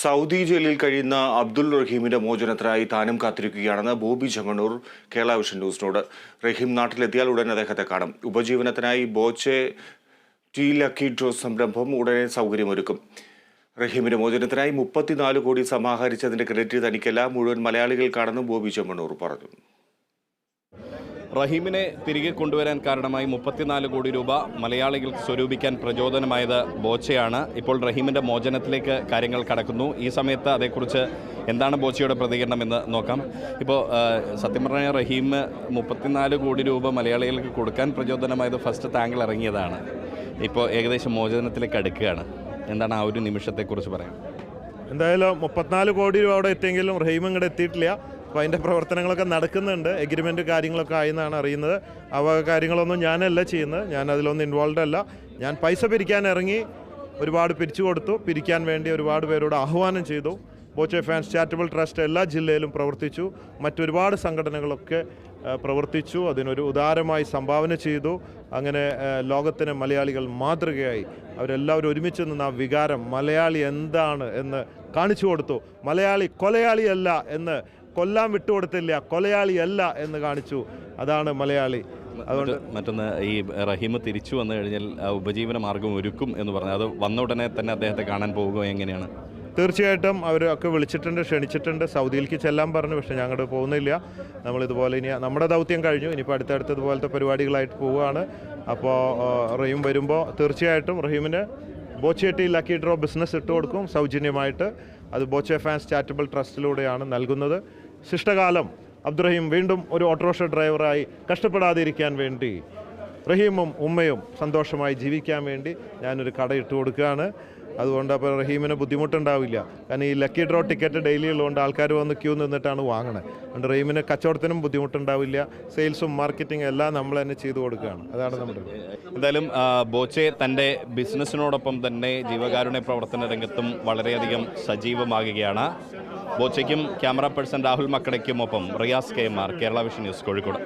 Saudi ജയിലിൽ കഴിയുന്ന അബ്ദുൾ റഹീമിന്റെ മോചനത്തിനായി താനും കാത്തിരിക്കുകയാണെന്ന് ബോബി ചെങ്ങണ്ണൂർ കേരള വിഷൻ ന്യൂസിനോട് റഹീം നാട്ടിലെത്തിയാൽ ഉടൻ അദ്ദേഹത്തെ കാണും. ഉപജീവനത്തിനായി ബോച്ചെ ടി ലക്കി ഡ്രോസ് സംരംഭം ഉടനെ സൗകര്യമൊരുക്കും. റഹീമിന്റെ മോചനത്തിനായി മുപ്പത്തിനാല് കോടി സമാഹരിച്ചതിന്റെ ക്രെഡിറ്റ് തനിക്കല്ല മുഴുവൻ മലയാളികൾക്കാണെന്നും ബോബി ചെമ്മണ്ണൂർ പറഞ്ഞു. റഹീമിനെ തിരികെ കൊണ്ടുവരാൻ കാരണമായി മുപ്പത്തിനാല് കോടി രൂപ മലയാളികൾക്ക് സ്വരൂപിക്കാൻ പ്രചോദനമായത് ബോച്ചയാണ്. ഇപ്പോൾ റഹീമിന്റെ മോചനത്തിലേക്ക് കാര്യങ്ങൾ കടക്കുന്നു. ഈ സമയത്ത് അതേക്കുറിച്ച് എന്താണ് ബോച്ചയുടെ പ്രതികരണം എന്ന് നോക്കാം. ഇപ്പോൾ സത്യം പറഞ്ഞാൽ റഹീം മുപ്പത്തിനാല് കോടി രൂപ മലയാളികൾക്ക് കൊടുക്കാൻ പ്രചോദനമായത് ഫസ്റ്റ് താങ്കൾ ഇറങ്ങിയതാണ്. ഇപ്പോൾ ഏകദേശം മോചനത്തിലേക്ക് അടുക്കുകയാണ്. എന്താണ് ആ ഒരു നിമിഷത്തെക്കുറിച്ച് പറയാം എന്തായാലും മുപ്പത്തിനാല് കോടി രൂപ അവിടെ എത്തിയെങ്കിലും റഹീം ഇങ്ങോട്ട് എത്തിയിട്ടില്ല. അപ്പോൾ അതിന്റെ പ്രവർത്തനങ്ങളൊക്കെ നടക്കുന്നുണ്ട്. എഗ്രിമെന്റ് കാര്യങ്ങളൊക്കെ ആയെന്നാണ് അറിയുന്നത്. അവ കാര്യങ്ങളൊന്നും ഞാനല്ല ചെയ്യുന്നത്. ഞാൻ അതിലൊന്നും ഇൻവോൾവ് അല്ല. ഞാൻ പൈസ പിരിക്കാൻ ഇറങ്ങി ഒരുപാട് പിരിച്ചു കൊടുത്തു. പിരിക്കാൻ വേണ്ടി ഒരുപാട് പേരോട് ആഹ്വാനം ചെയ്തു. ബോച്ചെ ഫാൻസ് ചാരിറ്റബിൾ ട്രസ്റ്റ് എല്ലാ ജില്ലയിലും പ്രവർത്തിച്ചു. മറ്റൊരുപാട് സംഘടനകളൊക്കെ പ്രവർത്തിച്ചു. അതിനൊരു ഉദാരമായി സംഭാവന ചെയ്തു. അങ്ങനെ ലോകത്തിന് മലയാളികൾ മാതൃകയായി. അവരെല്ലാവരും ഒരുമിച്ച് നിന്ന് ആ വികാരം മലയാളി എന്താണ് എന്ന് കാണിച്ചു കൊടുത്തു. മലയാളി കൊലയാളിയല്ല എന്ന്. കൊല്ലാൻ വിട്ടുകൊടുത്തില്ല. കൊലയാളിയല്ല എന്ന് കാണിച്ചു. അതാണ് മലയാളി. അതുകൊണ്ട് മറ്റ് മറ്റൊന്ന് ഈ റഹീം തിരിച്ചു വന്നു കഴിഞ്ഞാൽ ആ ഉപജീവന മാർഗം ഒരുക്കും എന്ന് പറഞ്ഞു. അത് വന്ന ഉടനെ തന്നെ അദ്ദേഹത്തെ കാണാൻ പോകുക എങ്ങനെയാണ്? തീർച്ചയായിട്ടും അവരൊക്കെ വിളിച്ചിട്ടുണ്ട് ക്ഷണിച്ചിട്ടുണ്ട്. സൗദിയിലേക്ക് ചെല്ലാൻ പറഞ്ഞു പക്ഷേ ഞങ്ങൾ പോകുന്നില്ല. നമ്മളിതുപോലെ ഇനി നമ്മുടെ ദൗത്യം കഴിഞ്ഞു. ഇനിയിപ്പോൾ അടുത്തടുത്ത് ഇതുപോലത്തെ പരിപാടികളായിട്ട് പോവുകയാണ്. അപ്പോൾ റഹീം വരുമ്പോൾ തീർച്ചയായിട്ടും റഹീമിന് ബോച്ചേട്ടി ലക്കി ഡ്രോ ബിസിനസ് ഇട്ട് കൊടുക്കും. സൗജന്യമായിട്ട് അത് ബോച്ചെ ഫാൻസ് ചാരിറ്റബിൾ ട്രസ്റ്റിലൂടെയാണ് നൽകുന്നത്. ശിഷ്ടകാലം അബ്ദുറഹീം വീണ്ടും ഒരു ഓട്ടോറിക്ഷ ഡ്രൈവറായി കഷ്ടപ്പെടാതിരിക്കാൻ വേണ്ടി റഹീമും ഉമ്മയും സന്തോഷമായി ജീവിക്കാൻ വേണ്ടി ഞാനൊരു കട ഇട്ട് കൊടുക്കുകയാണ്. അതുകൊണ്ട് അപ്പോൾ റഹീമിന് ബുദ്ധിമുട്ടുണ്ടാവില്ല. കാരണം ഈ ലക്കി ഡ്രോ ടിക്കറ്റ് ഡെയിലി ഉള്ളതുകൊണ്ട് ആൾക്കാർ വന്ന് ക്യൂ നിന്നിട്ടാണ് വാങ്ങണത് അതുകൊണ്ട് റഹീമിന് കച്ചവടത്തിനും ബുദ്ധിമുട്ടുണ്ടാവില്ല. സെയിൽസും മാർക്കറ്റിംഗും എല്ലാം നമ്മൾ തന്നെ ചെയ്തു കൊടുക്കുകയാണ്. അതാണ് നമ്മുടെ എന്തായാലും ബോച്ചെ തന്റെ ബിസിനസ്സിനോടൊപ്പം തന്നെ ജീവകാരുണ്യ പ്രവർത്തന രംഗത്തും വളരെയധികം സജീവമാകുകയാണ്. ബോച്ചയ്ക്കും camera person Rahul മക്കടയ്ക്കുമൊപ്പം Riyas K M R Kerala vision news Kozhikode.